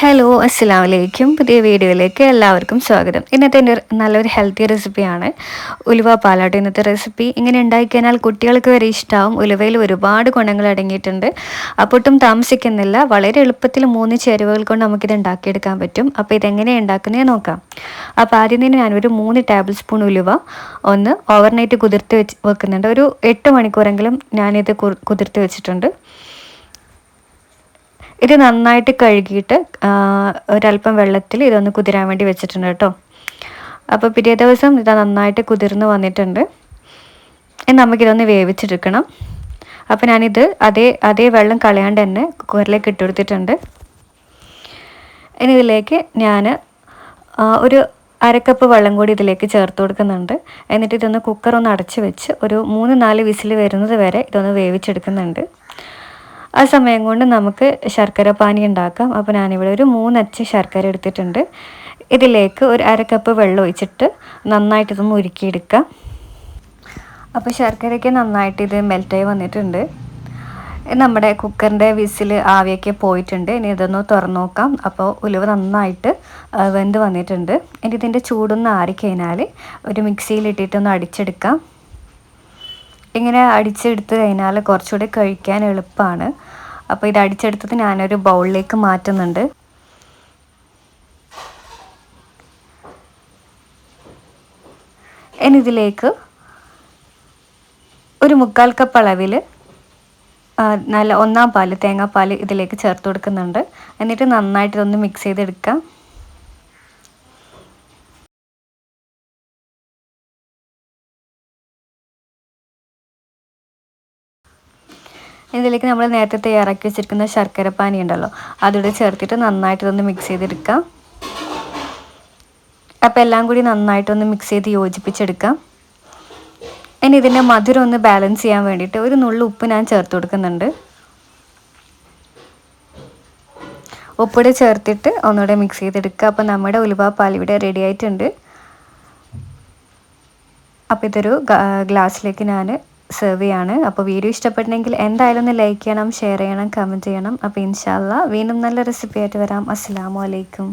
Hello അസ്സാം വലൈക്കും പുതിയ വീഡിയോയിലേക്ക് എല്ലാവർക്കും സ്വാഗതം. ഇന്നത്തെ എന്റെ നല്ലൊരു ഹെൽത്തി റെസിപ്പിയാണ് ഉലുവ പാലാട്ട് ഇന്നത്തെ റെസിപ്പി ഇങ്ങനെ ഉണ്ടാക്കിക്കഴിഞ്ഞാൽ കുട്ടികൾക്ക് വരെ ഇഷ്ടമാവും ഉലുവയിൽ ഒരുപാട് ഗുണങ്ങൾ അടങ്ങിയിട്ടുണ്ട്. അപ്പൊട്ടും താമസിക്കുന്നില്ല. വളരെ എളുപ്പത്തിൽ മൂന്ന് ചേരുവകൾ കൊണ്ട് നമുക്കിത് ഉണ്ടാക്കിയെടുക്കാൻ പറ്റും. അപ്പോൾ ഇതെങ്ങനെയാണ് ഉണ്ടാക്കുന്നത് നോക്കാം. അപ്പോൾ ആദ്യം തന്നെ ഞാനൊരു മൂന്ന് ടേബിൾ സ്പൂൺ ഉലുവ. ഒന്ന് ഓവർനൈറ്റ് കുതിർത്ത് വെച്ച് വെക്കുന്നുണ്ട്. ഒരു എട്ട് മണിക്കൂറെങ്കിലും ഞാനിത് കുതിർത്ത് വെച്ചിട്ടുണ്ട്. ഇത് നന്നായിട്ട് കഴുകിയിട്ട് ഒരല്പം വെള്ളത്തിൽ ഇതൊന്ന് കുതിരാൻ വേണ്ടി വെച്ചിട്ടുണ്ട് കേട്ടോ. അപ്പോൾ പിറ്റേ ദിവസം ഇത് നന്നായിട്ട് കുതിർന്ന് വന്നിട്ടുണ്ട്. നമുക്കിതൊന്ന് വേവിച്ചെടുക്കണം. അപ്പോൾ ഞാനിത് അതേ അതേ വെള്ളം കളയാണ്ട് തന്നെ കുക്കറിലേക്ക് ഇട്ടുകൊടുത്തിട്ടുണ്ട് ഇനി ഇതിലേക്ക് ഞാൻ ഒരു അരക്കപ്പ് വെള്ളം കൂടി ഇതിലേക്ക് ചേർത്ത് കൊടുക്കുന്നുണ്ട്. എന്നിട്ട് ഇതൊന്ന് കുക്കർ ഒന്ന് അടച്ച് വെച്ച് ഒരു മൂന്ന് നാല് വിസിൽ വരുന്നത് വരെ ഇതൊന്ന് വേവിച്ചെടുക്കുന്നുണ്ട്. ആ സമയം കൊണ്ട് നമുക്ക് ശർക്കര പാനി ഉണ്ടാക്കാം. അപ്പോൾ ഞാനിവിടെ ഒരു മൂന്നച്ച് ശർക്കര എടുത്തിട്ടുണ്ട്. ഇതിലേക്ക് ഒരു അര കപ്പ് വെള്ളം ഒഴിച്ചിട്ട് നന്നായിട്ട് ഇതൊന്ന് ഉരുക്കിയെടുക്കാം. അപ്പോൾ ശർക്കരയ്ക്ക് നന്നായിട്ട് ഇത് മെൽറ്റായി വന്നിട്ടുണ്ട്. നമ്മുടെ കുക്കറിന്റെ വിസിൽ ആവിയൊക്കെ പോയിട്ടുണ്ട്. ഇനി ഇതൊന്ന് തുറന്നു നോക്കാം. അപ്പോൾ ഉലുവ നന്നായിട്ട് വെന്ത് വന്നിട്ടുണ്ട്. ഇനി ഇതിന്റെ ചൂടൊന്ന് ആറിക്കഴിഞ്ഞാൽ ഒരു മിക്സിയിലിട്ടിട്ടൊന്ന് അടിച്ചെടുക്കാം. ഇങ്ങനെ അടിച്ചെടുത്ത് കഴിഞ്ഞാൽ കുറച്ചുകൂടി കഴിക്കാൻ എളുപ്പമാണ്. അപ്പോൾ ഇത് അടിച്ചെടുത്തത് ഞാനൊരു ബൗളിലേക്ക് മാറ്റുന്നുണ്ട്. ഇതിലേക്ക് ഒരു മുക്കാൽ കപ്പ് അളവിൽ നല്ല ഒന്നാം പാൽ തേങ്ങാപ്പാൽ ഇതിലേക്ക് ചേർത്ത് കൊടുക്കുന്നുണ്ട്. എന്നിട്ട് നന്നായിട്ട് ഇതൊന്ന് മിക്സ് ചെയ്തെടുക്കാം. ഇതിലേക്ക് നമ്മൾ നേരത്തെ തയ്യാറാക്കി വെച്ചിരിക്കുന്ന ശർക്കര പാനി ഉണ്ടല്ലോ അതിവിടെ ചേർത്തിട്ട് നന്നായിട്ടൊന്ന് മിക്സ് ചെയ്തെടുക്കാം. അപ്പോൾ എല്ലാം കൂടി നന്നായിട്ടൊന്ന് മിക്സ് ചെയ്ത് യോജിപ്പിച്ചെടുക്കാം. ഇനി ഇതിന്റെ മധുരം ഒന്ന് ബാലൻസ് ചെയ്യാൻ വേണ്ടിയിട്ട് ഒരു നുള്ളു ഉപ്പ് ഞാൻ ചേർത്ത് കൊടുക്കുന്നുണ്ട്. ഉപ്പിടെ ചേർത്തിട്ട് ഒന്നുകൂടെ മിക്സ് ചെയ്തെടുക്കുക. അപ്പോൾ നമ്മുടെ ഉലുവ ഇവിടെ റെഡി ആയിട്ടുണ്ട്. അപ്പോൾ ഇതൊരു ഗ്ലാസ്സിലേക്ക് ഞാൻ സെർവ് ചെയ്യാണ്. അപ്പോൾ വീഡിയോ ഇഷ്ടപ്പെട്ടെങ്കിൽ എന്തായാലും ഒന്ന് ലൈക്ക് ചെയ്യണം ഷെയർ ചെയ്യണം കമന്റ് ചെയ്യണം. അപ്പോൾ ഇൻഷാല്ല വീണ്ടും നല്ല റെസിപ്പി ആയിട്ട് വരാം. അസ്സാം വലൈക്കും